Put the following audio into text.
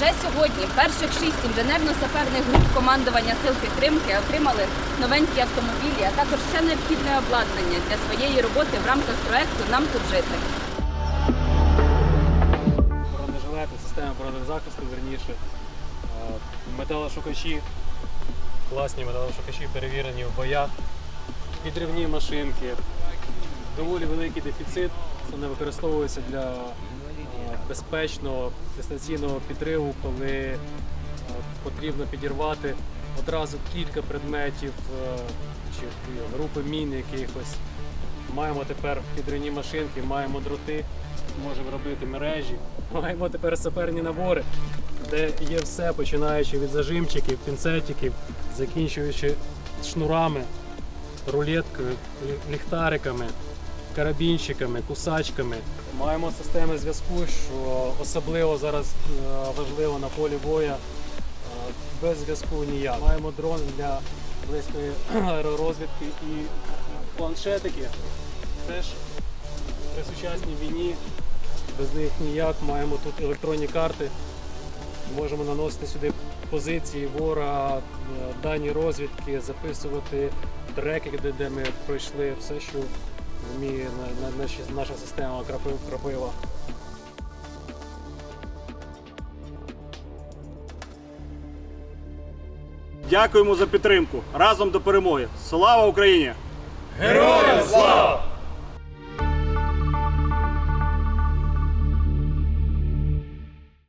Вже сьогодні перших шість інженерно-саперних груп командування сил підтримки отримали новенькі автомобілі, а також все необхідне обладнання для своєї роботи в рамках проекту Нам тут жити. бронежилети, система бронезахисту, верніше, е, металошукачі, класні металошукачі перевірені в боях, підривні машинки. Доволі великий дефіцит, це не використовується для безпечного дистанційного підриву, коли е, потрібно підірвати одразу кілька предметів е, чи групи мін якихось. Маємо тепер підривні машинки, маємо дроти, можемо робити мережі. Маємо тепер саперні набори, де є все, починаючи від зажимчиків, пінцетиків, закінчуючи шнурами, рулеткою, ліхтариками, карабінчиками, кусачками. Маємо системи зв'язку, що особливо зараз е, важливо на полі боя. Е, Без зв'язку ніяк. Маємо дрон для близької аеророзвідки і планшетики. Теж при сучасній війні без них ніяк. Маємо тут електронні карти. Можемо наносити сюди позиції ворога, е, дані розвідки, записувати треки, де ми пройшли все, що вміє на, на, наші- наша система крапи- крапива. Дякуємо за підтримку. Разом до перемоги. Слава Україні! Героям!